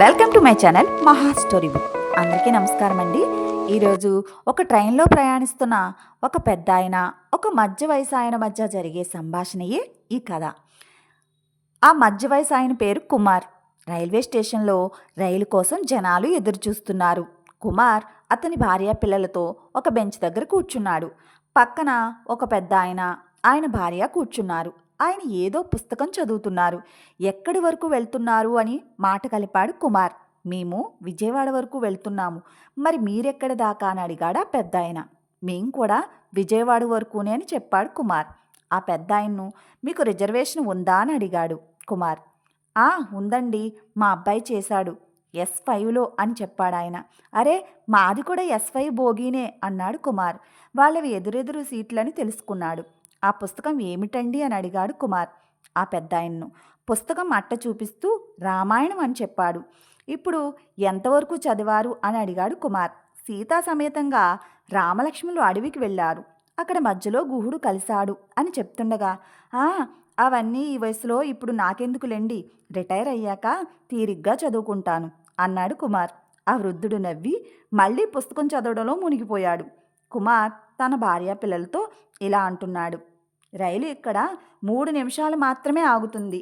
Welcome to my channel Maha story book. అందరికీ నమస్కారం అండి. ఈరోజు ఒక ట్రైన్లో ప్రయాణిస్తున్న ఒక పెద్ద ఆయన ఒక మధ్య వయసు ఆయన మధ్య జరిగే సంభాషణయే ఈ కథ. ఆ మధ్య వయసు ఆయన పేరు కుమార్. రైల్వే స్టేషన్లో రైలు కోసం జనాలు ఎదురు చూస్తున్నారు కుమార్ అతని భార్య పిల్లలతో ఒక బెంచ్ దగ్గర కూర్చున్నాడు. పక్కన ఒక పెద్ద ఆయన ఆయన భార్య కూర్చున్నారు. ఆయన ఏదో పుస్తకం చదువుతున్నారు. ఎక్కడి వరకు వెళ్తున్నారు అని మాట కలిపాడు కుమార్. మేము విజయవాడ వరకు వెళ్తున్నాము. మరి మీరెక్కడ దాకా అని అడిగాడు ఆ పెద్ద ఆయన మేం కూడా విజయవాడ వరకునే అని చెప్పాడు కుమార్. ఆ పెద్ద ఆయన్ను మీకు రిజర్వేషన్ ఉందా అని అడిగాడు కుమార్. ఆ ఉందండి. మా అబ్బాయి చేశాడు. ఎస్ ఫైవ్లో అని చెప్పాడు ఆయన. అరే మాది కూడా ఎస్ ఫైవ్ బోగీనే అన్నాడు కుమార్. వాళ్ళవి ఎదురెదురు సీట్లని తెలుసుకున్నాడు. ఆ పుస్తకం ఏమిటండి? అని అడిగాడు కుమార్. ఆ పెద్ద ఆయన్ను పుస్తకం అట్ట చూపిస్తూ రామాయణం అని చెప్పాడు. ఇప్పుడు ఎంతవరకు చదివారు? అని అడిగాడు కుమార్. సీతా సమేతంగా రామలక్ష్మణులు అడవికి వెళ్ళారు. అక్కడ మధ్యలో గుహుడు కలిశాడు అని చెప్తుండగా "ఆ, అవన్నీ ఈ వయసులో ఇప్పుడు నాకెందుకులేండి? రిటైర్ అయ్యాక తీరిగ్గా చదువుకుంటాను అన్నాడు కుమార్. ఆ వృద్ధుడు నవ్వి మళ్ళీ పుస్తకం చదవడంలో మునిగిపోయాడు. కుమార్ తన భార్య పిల్లలతో ఇలా అంటున్నాడు. రైలు ఇక్కడ మూడు నిమిషాలు మాత్రమే ఆగుతుంది.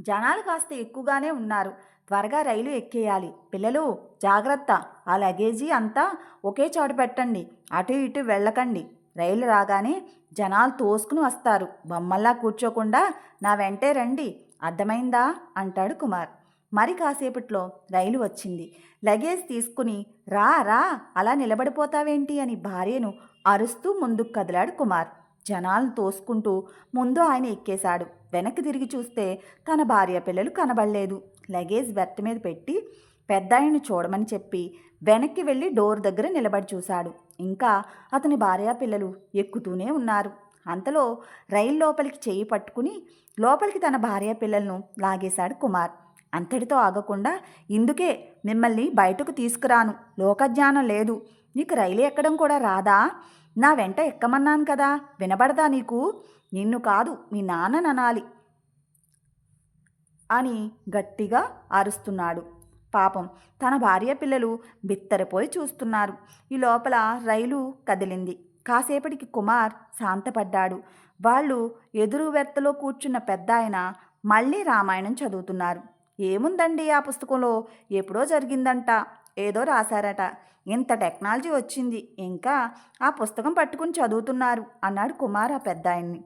జనాలు కాస్త ఎక్కువగానే ఉన్నారు. త్వరగా రైలు ఎక్కేయాలి. పిల్లలు జాగ్రత్త. ఆ లగేజీ అంతా ఒకే చోట పెట్టండి. అటు ఇటు వెళ్ళకండి. రైలు రాగానే జనాలు తోసుకుని వస్తారు. బొమ్మల్లా కూర్చోకుండా నా వెంటే రండి. అర్థమైందా? అంటాడు కుమార్. మరి కాసేపట్లో రైలు వచ్చింది. లగేజ్ తీసుకుని రా రా అలా నిలబడిపోతావేంటి అని భార్యను అరుస్తూ ముందుకు కదిలాడు కుమార్. జనాలను తోసుకుంటూ ముందు ఆయన ఎక్కేశాడు. వెనక్కి తిరిగి చూస్తే తన భార్య పిల్లలు కనబడలేదు. లగేజ్ బెర్త్ మీద పెట్టి పెద్ద ఆయన్ని చూడమని చెప్పి వెనక్కి వెళ్ళి డోర్ దగ్గర నిలబడి చూశాడు. ఇంకా అతని భార్య పిల్లలు ఎక్కుతూనే ఉన్నారు. అంతలో రైలు లోపలికి చేయి పట్టుకుని లోపలికి తన భార్య పిల్లలను లాగేశాడు కుమార్. అంతటితో ఆగకుండా ఇందుకే మిమ్మల్ని బయటకు తీసుకురాను. లోకజ్ఞానం లేదు. నీకు రైలు ఎక్కడం కూడా రాదా? నా వెంట ఎక్కమన్నాను కదా? వినబడదా నీకు? నిన్ను కాదు మీ నాన్నననాలి. అని గట్టిగా అరుస్తున్నాడు. పాపం తన భార్య పిల్లలు బిత్తరపోయి చూస్తున్నారు. ఈ లోపల రైలు కదిలింది. కాసేపటికి కుమార్ శాంతపడ్డాడు. వాళ్ళు ఎదురు వెత్తలో కూర్చున్న పెద్ద ఆయన మళ్ళీ రామాయణం చదువుతున్నారు. ఏముందండి ఆ పుస్తకంలో? ఎప్పుడో జరిగిందంట. ఏదో రాశారట. ఇంత టెక్నాలజీ వచ్చింది. ఇంకా ఆ పుస్తకం పట్టుకుని చదువుతున్నారు అన్నాడు కుమార్ ఆ పెద్ద ఆయన్ని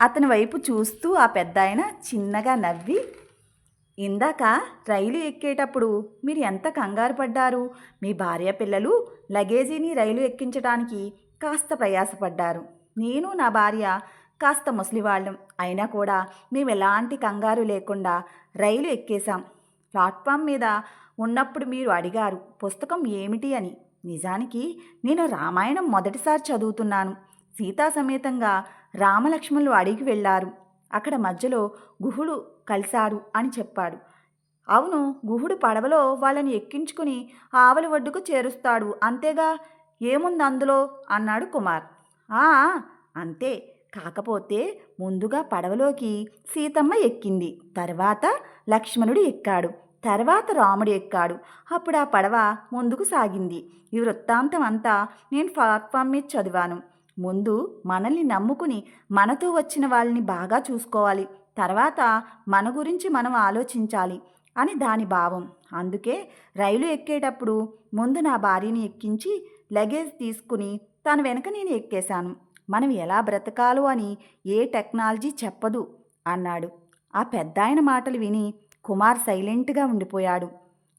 అతని వైపు చూస్తూ ఆ పెద్ద ఆయన చిన్నగా నవ్వి ఇందాక రైలు ఎక్కేటప్పుడు మీరు ఎంత కంగారు పడ్డారు? మీ భార్య పిల్లలు లగేజీని రైలు ఎక్కించడానికి కాస్త ప్రయాసపడ్డారు. నేను నా భార్య కాస్త ముసలివాళ్ళం. అయినా కూడా మేము ఎలాంటి కంగారు లేకుండా రైలు ఎక్కేశాం. ప్లాట్ఫామ్ మీద ఉన్నప్పుడు మీరు అడిగారు పుస్తకం ఏమిటి అని? నిజానికి నేను రామాయణం మొదటిసారి చదువుతున్నాను. సీతా సమేతంగా రామలక్ష్మణులు అడిగి వెళ్ళారు అక్కడ మధ్యలో గుహుడు కలిశాడు అని చెప్పాడు. అవును గుహుడు పడవలో వాళ్ళని ఎక్కించుకుని ఆవలి ఒడ్డుకు చేరుస్తాడు. అంతేగా? ఏముంది అందులో? అన్నాడు కుమార్. ఆ అంతే. కాకపోతే ముందుగా పడవలోకి సీతమ్మ ఎక్కింది. తర్వాత లక్ష్మణుడు ఎక్కాడు. తర్వాత రాముడు ఎక్కాడు. అప్పుడు ఆ పడవ ముందుకు సాగింది. ఈ వృత్తాంతం అంతా నేను ప్లాట్ఫామ్ మీద చదివాను. ముందు మనల్ని నమ్ముకుని మనతో వచ్చిన వాళ్ళని బాగా చూసుకోవాలి. తర్వాత మన గురించి మనం ఆలోచించాలి అని దాని భావం. అందుకే రైలు ఎక్కేటప్పుడు ముందు నా భార్యని ఎక్కించి లగేజ్ తీసుకుని తన వెనక నేను ఎక్కేశాను. మనం ఎలా బ్రతకాలో అని ఏ టెక్నాలజీ చెప్పదు అన్నాడు. ఆ పెద్దాయన మాటలు విని కుమార్ సైలెంట్గా ఉండిపోయాడు.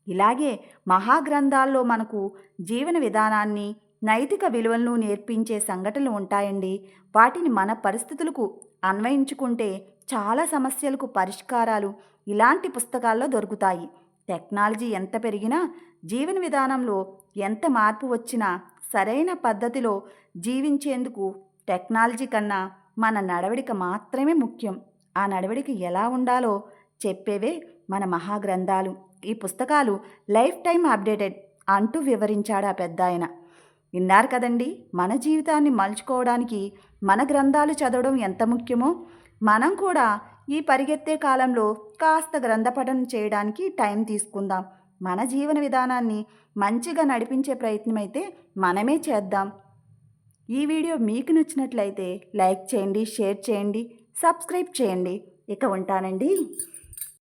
ఇలాగే మహాగ్రంథాల్లో మనకు జీవన విధానాన్ని నైతిక విలువలను నేర్పించే సంఘటనలు ఉంటాయండి. వాటిని మన పరిస్థితులకు అన్వయించుకుంటే చాలా సమస్యలకు పరిష్కారాలు ఇలాంటి పుస్తకాల్లో దొరుకుతాయి. టెక్నాలజీ ఎంత పెరిగినా జీవన విధానంలో ఎంత మార్పు వచ్చినా సరైన పద్ధతిలో జీవించేందుకు టెక్నాలజీ కన్నా మన నడవడిక మాత్రమే ముఖ్యం. ఆ నడవడిక ఎలా ఉండాలో చెప్పేవే మన మహాగ్రంథాలు. ఈ పుస్తకాలు లైఫ్ టైం అప్డేటెడ్ అంటూ వివరించాడు ఆ పెద్ద ఆయన విన్నారు కదండి మన జీవితాన్ని మలుచుకోవడానికి మన గ్రంథాలు చదవడం ఎంత ముఖ్యమో? మనం కూడా ఈ పరిగెత్తే కాలంలో కాస్త గ్రంథపఠనం చేయడానికి టైం తీసుకుందాం. మన జీవన విధానాన్ని మంచిగా నడిపించే ప్రయత్నం అయితే మనమే చేద్దాం. ఈ వీడియో మీకు నచ్చినట్లయితే లైక్ చేయండి షేర్ చేయండి సబ్స్క్రైబ్ చేయండి. ఇక ఉంటానండి.